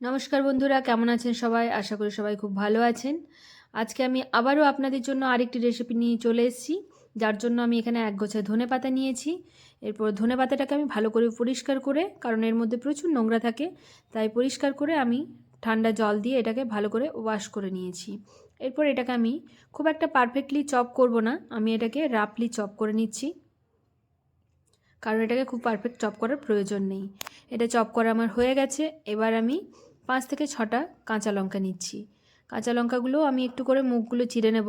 নমস্কার বন্ধুরা, কেমন আছেন সবাই? আশা করি সবাই খুব ভালো আছেন। আজকে আমি আবারও আপনাদের জন্য আরেকটি রেসিপি নিয়ে চলে এসেছি, যার জন্য আমি এখানে এক গোছা ধনে পাতা নিয়েছি। এরপর ধনে পাতাটাকে আমি ভালো করে পরিষ্কার করে, কারণ এর মধ্যে প্রচুর নোংরা থাকে, তাই পরিষ্কার করে আমি ঠান্ডা জল দিয়ে এটাকে ভালো করে ওয়াশ করে নিয়েছি। এরপর এটাকে আমি খুব একটা পারফেক্টলি চপ করব না, আমি এটাকে রাফলি চপ করে নিচ্ছি। কারণ এটাকে খুব পারফেক্ট চপ করার প্রয়োজন নেই। এটা চপ করা আমার হয়ে গেছে, এবার আমি পাঁচ থেকে ছটা কাঁচা লঙ্কা নিচ্ছি। কাঁচা লঙ্কাগুলো আমি একটু করে মুখগুলো চিড়ে নেব,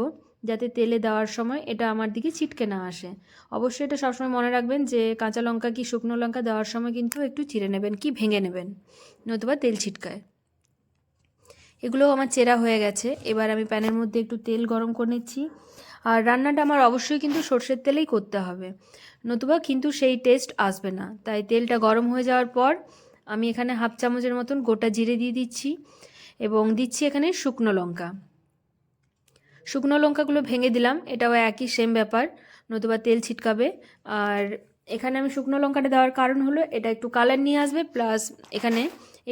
যাতে তেলে দেওয়ার সময় এটা আমার দিকে ছিটকে না আসে। অবশ্যই এটা সবসময় মনে রাখবেন যে কাঁচা লঙ্কা কি শুকনো লঙ্কা দেওয়ার সময় কিন্তু একটু চিড়ে নেবেন কি ভেঙে নেবেন, নতুবা তেল ছিটকায়। এগুলো আমার চেরা হয়ে গেছে, এবার আমি প্যানের মধ্যে একটু তেল গরম করে নিচ্ছি। আর রান্নাটা আমার অবশ্যই কিন্তু সর্ষের তেলেই করতে হবে, নতুবা কিন্তু সেই টেস্ট আসবে না। তাই তেলটা গরম হয়ে যাওয়ার পর আমি এখানে হাফ চামচের মতন গোটা জিরে দিয়ে দিচ্ছি এবং দিচ্ছি এখানে শুকনো লঙ্কা। শুকনো লঙ্কাগুলো ভেঙে দিলাম, এটাও একই সেম ব্যাপার, নতুবা তেল ছিটকাবে। আর এখানে আমি শুকনো লঙ্কাটা দেওয়ার কারণ হলো, এটা একটু কালার নিয়ে আসবে প্লাস এখানে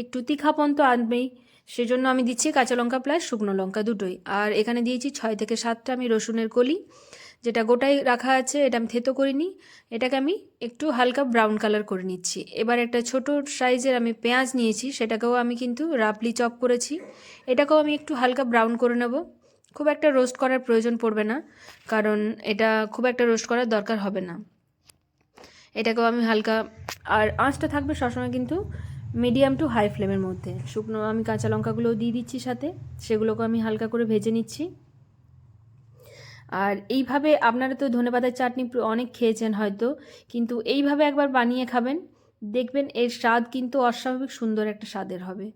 একটু তীখাপন তো আনবেই। সেজন্য আমি দিচ্ছি কাঁচা লঙ্কা প্লাস শুকনো লঙ্কা দুটোই। আর এখানে দিয়েছি ছয় থেকে সাতটা আমি রসুনের কলি, যেটা গোটাই রাখা আছে, এটা আমি থেতো করিনি এটাকে আমি একটু হালকা ব্রাউন কালার করে নিচ্ছি। এবার একটা ছোট সাইজের আমি পেঁয়াজ নিয়েছি, সেটাকেও আমি কিন্তু রাপলি চপ করেছি। এটাকেও আমি একটু হালকা ব্রাউন করে নেব। খুব একটা রোস্ট করার প্রয়োজন পড়বে না, কারণ এটা খুব একটা রোস্ট করার দরকার হবে না। এটাকেও আমি হালকা, আর আঁচটা থাকবে সবসময় কিন্তু মিডিয়াম টু হাই ফ্লেমের মধ্যে। শুকনো আমি কাঁচা লঙ্কাগুলোও দিয়ে দিচ্ছি সাথে, সেগুলোকে আমি হালকা করে ভেজে নিচ্ছি। আর এইভাবে আপনারা তো ধনেপাতার চাটনি অনেক খেয়েছেন হয়তো, কিন্তু এইভাবে একবার বানিয়ে খাবেন, দেখবেন এর স্বাদ কিন্তু অস্বাভাবিক সুন্দর একটা স্বাদের হবে।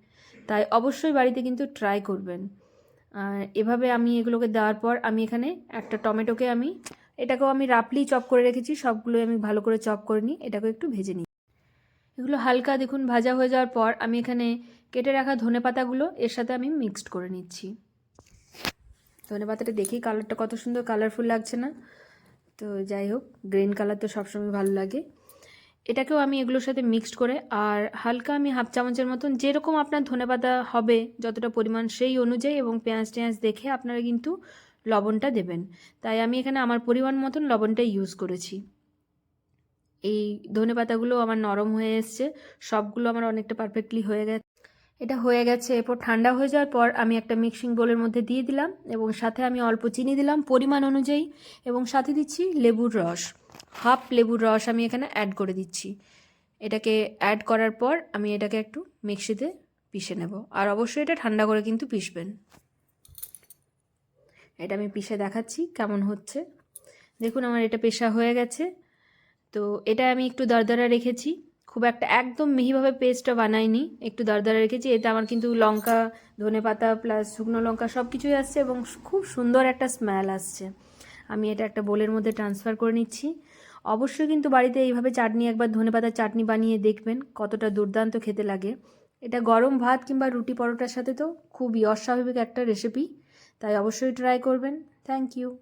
তাই অবশ্যই বাড়িতে কিন্তু ট্রাই করবেন। আর এভাবে আমি এগুলোকে দেওয়ার পর আমি এখানে একটা টমেটোকে আমি, এটাকেও আমি রাপলি চপ করে রেখেছি সবগুলো আমি ভালো করে চপ করে নিই এটাকে একটু ভেজে নিই। এগুলো হালকা দেখুন ভাজা হয়ে যাওয়ার পর আমি এখানে কেটে রাখা ধনে পাতাগুলো এর সাথে আমি মিক্সড করে নিচ্ছি। ধনে পাতাটা দেখেই কালারটা কত সুন্দর কালারফুল লাগছে না? তো যাই হোক গ্রিন কালার তো সবসময় ভালো লাগে। এটাকেও আমি এগুলোর সাথে মিক্সড করে আর হালকা আমি হাফ চামচের মতন যেরকম আপনার ধনে পাতা হবে যতটা পরিমাণ সেই অনুযায়ী এবং পেঁয়াজ টেঁয়াজ দেখে আপনারা কিন্তু লবণটা দেবেন। তাই আমি এখানে আমার পরিমাণ মতন লবণটা ইউজ করেছি। এই ধনে পাতাগুলো আমার নরম হয়ে এসছে, সবগুলো আমার অনেকটা পারফেক্টলি হয়ে গেছে। এটা হয়ে গেছে, এরপর ঠান্ডা হয়ে যাওয়ার পর আমি একটা মিক্সিং বোলের মধ্যে দিয়ে দিলাম এবং সাথে আমি অল্প চিনি দিলাম পরিমাণ অনুযায়ী এবং সাথে দিচ্ছি লেবুর রস। হাফ লেবুর রস আমি এখানে অ্যাড করে দিচ্ছি। এটাকে অ্যাড করার পর আমি এটাকে একটু মিক্সিতে পিষে নেব। আর অবশ্যই এটা ঠান্ডা করে কিন্তু পিষবেন। এটা আমি পিষে দেখাচ্ছি কেমন হচ্ছে। দেখুন আমার এটা পেশা হয়ে গেছে। তো এটা আমি একটু দরদরা রেখেছি। খুব একটা একদম মিহিভাবে পেস্টটা বানাইনি, একটু দরদরা রেখেছি। এতে আমার কিন্তু লঙ্কা ধনে পাতা প্লাস শুকনো লঙ্কা সব কিছুই আসছে এবং খুব সুন্দর একটা স্মেল আসছে। আমি এটা একটা বোলের মধ্যে ট্রান্সফার করে নিচ্ছি। অবশ্যই কিন্তু বাড়িতে এইভাবে চাটনি, একবার ধনে পাতার চাটনি বানিয়ে দেখবেন কতটা দুর্দান্ত খেতে লাগে। এটা গরম ভাত কিংবা রুটি পরোটার সাথে তো খুবই অস্বাভাবিক একটা রেসিপি তাই অবশ্যই ট্রাই করবেন। Thank you